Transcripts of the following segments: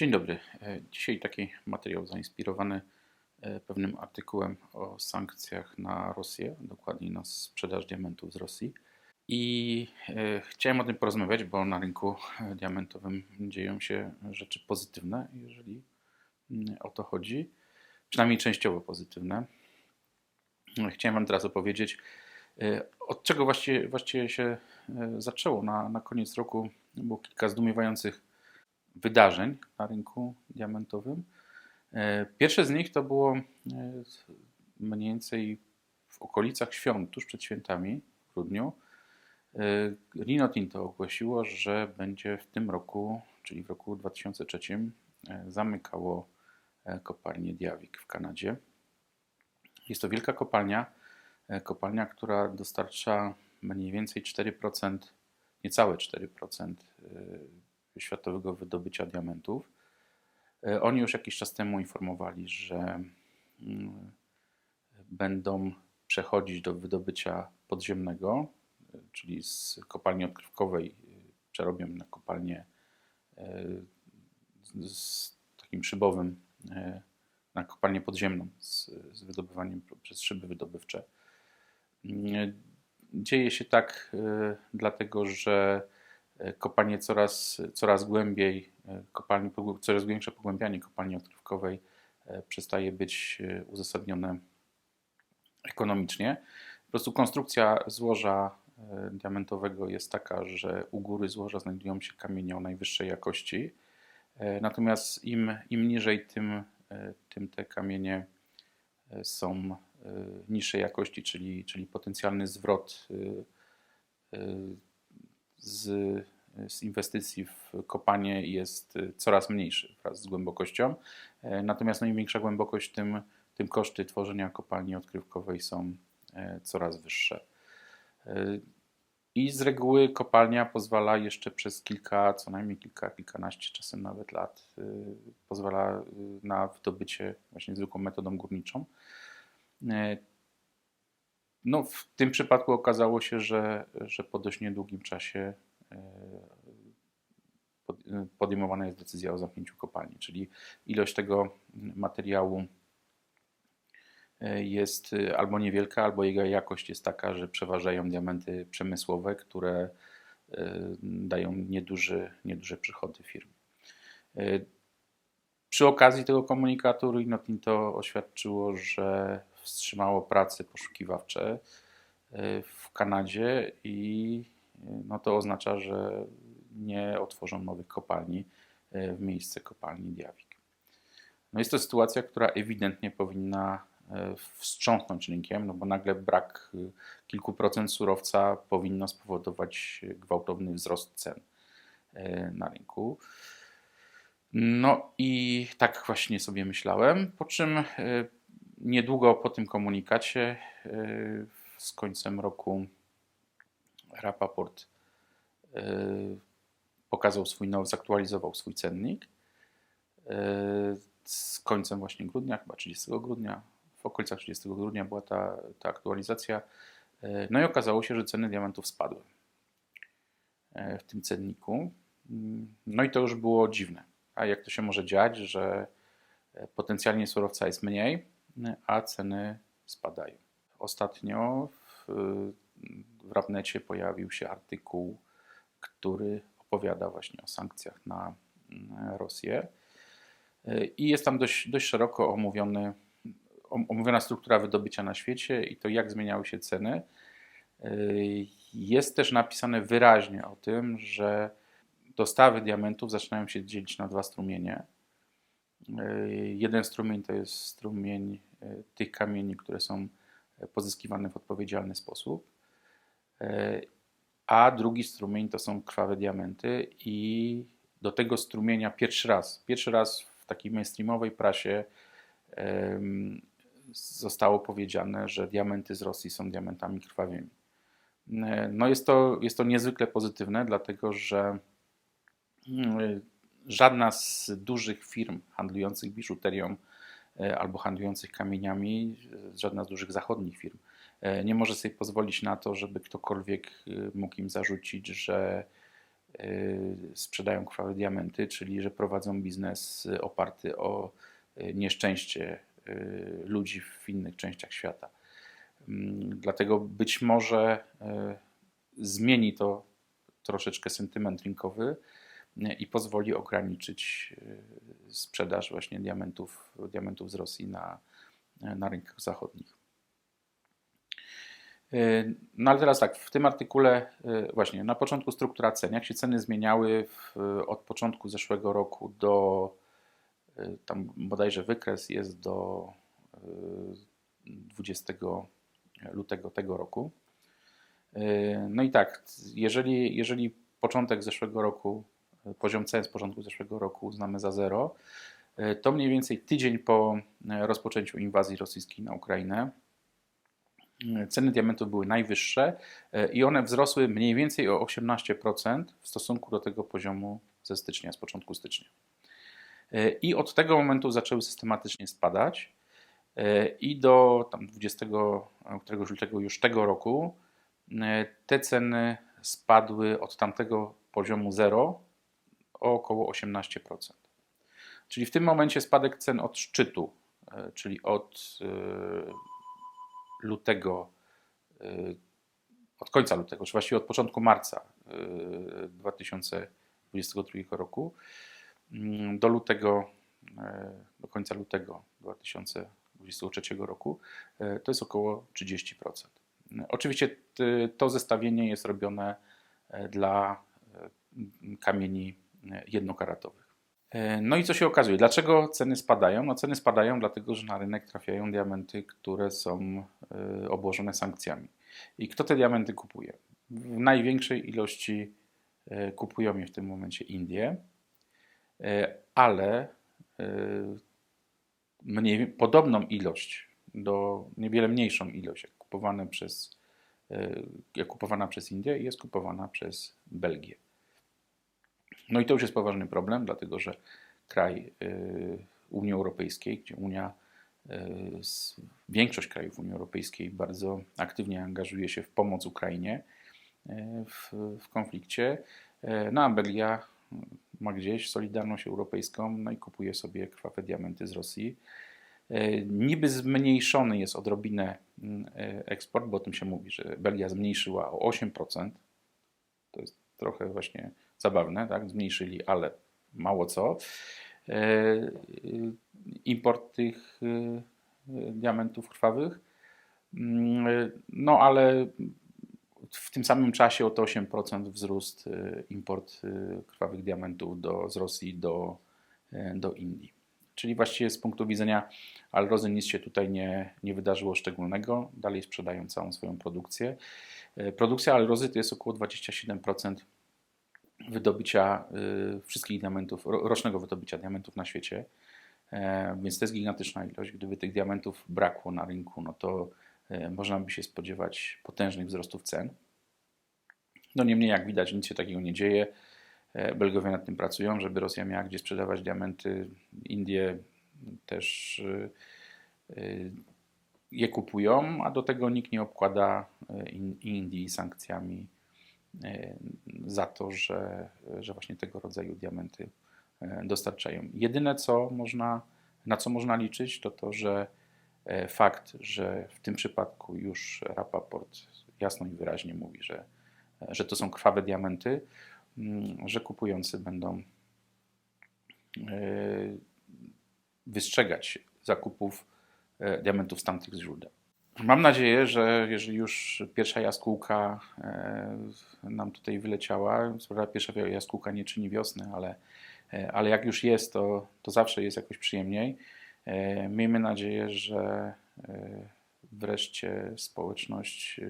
Dzień dobry. E, Dzisiaj taki materiał zainspirowany e, pewnym artykułem o sankcjach na Rosję, dokładniej na sprzedaż diamentów z Rosji. I e, chciałem o tym porozmawiać, bo na rynku diamentowym dzieją się rzeczy pozytywne, jeżeli mm, o to chodzi, przynajmniej częściowo pozytywne. Chciałem Wam teraz opowiedzieć, od czego właściwie, właściwie się zaczęło. Na, na koniec roku było kilka zdumiewających wydarzeń na rynku diamentowym. E, Pierwsze z nich to było e, mniej więcej w okolicach świąt, tuż przed świętami, w grudniu. E, Rio Tinto ogłosiło, że będzie w tym roku, czyli w roku 2003, e, zamykało kopalnię Diavik w Kanadzie. Jest to wielka kopalnia, kopalnia, która dostarcza mniej więcej 4%, niecałe 4% e, światowego wydobycia diamentów. E, Oni już jakiś czas temu informowali, że mm, będą przechodzić do wydobycia podziemnego, e, czyli z kopalni odkrywkowej e, przerobią na kopalnię z- takim szybowym, na kopalnię podziemną z, z wydobywaniem przez szyby wydobywcze. Mm, Dzieje się tak dlatego, że kopalnie coraz, coraz głębiej, coraz większe pogłębianie kopalni odkrywkowej e, przestaje być e, uzasadnione ekonomicznie. Po prostu konstrukcja złoża e, diamentowego jest taka, że u góry złoża znajdują się kamienie o najwyższej jakości. Natomiast im, im niżej, tym, tym te kamienie są niższej jakości, czyli, czyli potencjalny zwrot z, z inwestycji w kopanie jest e, coraz mniejszy wraz z głębokością. E, Natomiast no im większa głębokość, tym, tym koszty tworzenia kopalni odkrywkowej są e, coraz wyższe. E, I z reguły kopalnia pozwala jeszcze przez kilka, co najmniej kilka, kilkanaście, czasem nawet lat, e, pozwala e, na wydobycie właśnie zwykłą metodą górniczą. No, w tym przypadku okazało się, że, że po dość niedługim czasie e, e, podejmowana jest decyzja o zamknięciu kopalni, czyli ilość tego materiału e, jest albo niewielka, albo jego jakość jest taka, że przeważają diamenty przemysłowe, które dają nieduży, nieduże przychody firmy. Przy okazji tego komunikatu Rio Tinto oświadczyło, że wstrzymało prace poszukiwawcze e, w Kanadzie i e, no to oznacza, że nie otworzą nowych kopalni e, w miejsce kopalni Diavik. No jest to sytuacja, która ewidentnie powinna wstrząsnąć rynkiem, no bo nagle brak kilku procent surowca powinno spowodować gwałtowny wzrost cen na rynku. No i tak właśnie sobie myślałem, po czym niedługo po tym komunikacie e, z końcem roku Rapaport e, pokazał swój nowy, zaktualizował swój cennik e, z końcem właśnie grudnia, chyba 30 grudnia, w okolicach 30 grudnia była ta, ta aktualizacja. No i okazało się, że ceny diamentów spadły w tym cenniku. Mm, No i to już było dziwne. A jak to się może dziać, że potencjalnie surowca jest mniej, a ceny spadają? Ostatnio w, w Rapnecie pojawił się artykuł, który opowiada właśnie o sankcjach na Rosję. I jest tam dość, dość szeroko omówiony, om- omówiona struktura wydobycia na świecie i to, jak zmieniały się ceny. Jest też napisane wyraźnie o tym, że dostawy diamentów zaczynają się dzielić na dwa strumienie. E, Jeden strumień to jest strumień e, tych kamieni, które są e, pozyskiwane w odpowiedzialny sposób, a drugi strumień to są krwawe diamenty i do tego strumienia pierwszy raz, pierwszy raz w takiej mainstreamowej prasie zostało powiedziane, że diamenty z Rosji są diamentami krwawymi. No jest to, jest to niezwykle pozytywne, dlatego że mm, żadna z dużych firm handlujących biżuterią e, albo handlujących kamieniami, e, żadna z dużych zachodnich firm e, nie może sobie pozwolić na to, żeby ktokolwiek mógł im zarzucić, że sprzedają krwawe diamenty, czyli że prowadzą biznes oparty o nieszczęście ludzi w innych częściach świata. Mm, dlatego być może zmieni to troszeczkę sentyment rynkowy i pozwoli ograniczyć sprzedaż właśnie diamentów, diamentów z Rosji na, na rynkach zachodnich. No ale teraz tak, w tym artykule właśnie na początku struktura cen, jak się ceny zmieniały w, od początku zeszłego roku do tam bodajże wykres jest do 20 lutego tego roku. No i tak, jeżeli, jeżeli początek zeszłego roku, poziom cen z początku zeszłego roku uznamy za zero, to mniej więcej tydzień po rozpoczęciu inwazji rosyjskiej na Ukrainę ceny diamentów były najwyższe i one wzrosły mniej więcej o 18% w stosunku do tego poziomu ze stycznia, z początku stycznia. I od tego momentu zaczęły systematycznie spadać i do tam 20 któregoś lutego już tego roku te ceny spadły od tamtego poziomu 0 o około 18%. Czyli w tym momencie spadek cen od szczytu, e, czyli od e, lutego, e, od końca lutego, czy właściwie od początku marca 2022 roku mm, do lutego, do końca lutego 2023 roku, to jest około 30%. Oczywiście to zestawienie jest robione dla kamieni jednokaratowych. E, no i co się okazuje? Dlaczego ceny spadają? No ceny spadają dlatego, że na rynek trafiają diamenty, które są e, obłożone sankcjami. I kto te diamenty kupuje? W największej ilości e, kupują je w tym momencie Indie, ale mniej, podobną ilość, do niewiele mniejszą ilość, jak, kupowane przez, jak kupowana przez Indię, jest kupowana przez Belgię. No i to już jest poważny problem, dlatego że kraj y, Unii Europejskiej, gdzie Unia, y, większość krajów Unii Europejskiej bardzo aktywnie angażuje się w pomoc Ukrainie y, w, w konflikcie, no a Belgia ma gdzieś Solidarność Europejską, no i kupuje sobie krwawe diamenty z Rosji. Niby zmniejszony jest odrobinę eksport, bo o tym się mówi, że Belgia zmniejszyła o 8%. To jest trochę właśnie zabawne, tak? zmniejszyli, ale mało co. E, import tych e, diamentów krwawych. Mm, no ale w tym samym czasie o to 8% wzrósł e, import krwawych diamentów do, z Rosji do, do Indii. Czyli właściwie z punktu widzenia Alrozy nic się tutaj nie, nie wydarzyło szczególnego. Dalej sprzedają całą swoją produkcję. Produkcja Alrozy to jest około 27% wydobycia y, wszystkich diamentów, rocznego wydobycia diamentów na świecie. E, więc to jest gigantyczna ilość. Gdyby tych diamentów brakło na rynku, no to e, można by się spodziewać potężnych wzrostów cen. No niemniej, jak widać, nic się takiego nie dzieje. E, Belgowie nad tym pracują, żeby Rosja miała gdzie sprzedawać diamenty. Indie też je kupują, a do tego nikt nie obkłada Indii sankcjami za to, że, że właśnie tego rodzaju diamenty e, dostarczają. Jedyne, co można, na co można liczyć, to to, że e, fakt, że w tym przypadku już Rapaport jasno i wyraźnie mówi, że, że to są krwawe diamenty, mm, że kupujący będą wystrzegać zakupów diamentów z tamtych źródeł. Mam nadzieję, że jeżeli już pierwsza jaskółka e, nam tutaj wyleciała, pierwsza jaskółka nie czyni wiosny, ale, e, ale jak już jest, to, to zawsze jest jakoś przyjemniej. E, miejmy nadzieję, że wreszcie społeczność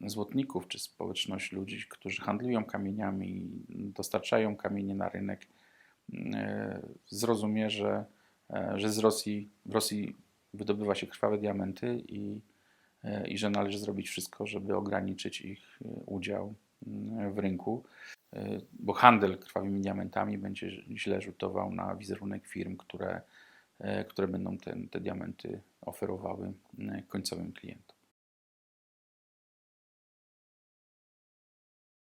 złotników, czy społeczność ludzi, którzy handlują kamieniami, dostarczają kamienie na rynek, zrozumie, że, że z Rosji, w Rosji wydobywa się krwawe diamenty i, e, i że należy zrobić wszystko, żeby ograniczyć ich e, udział mm, w rynku, e, bo handel krwawymi diamentami będzie źle rzutował na wizerunek firm, które, które będą te, te diamenty oferowały końcowym klientom.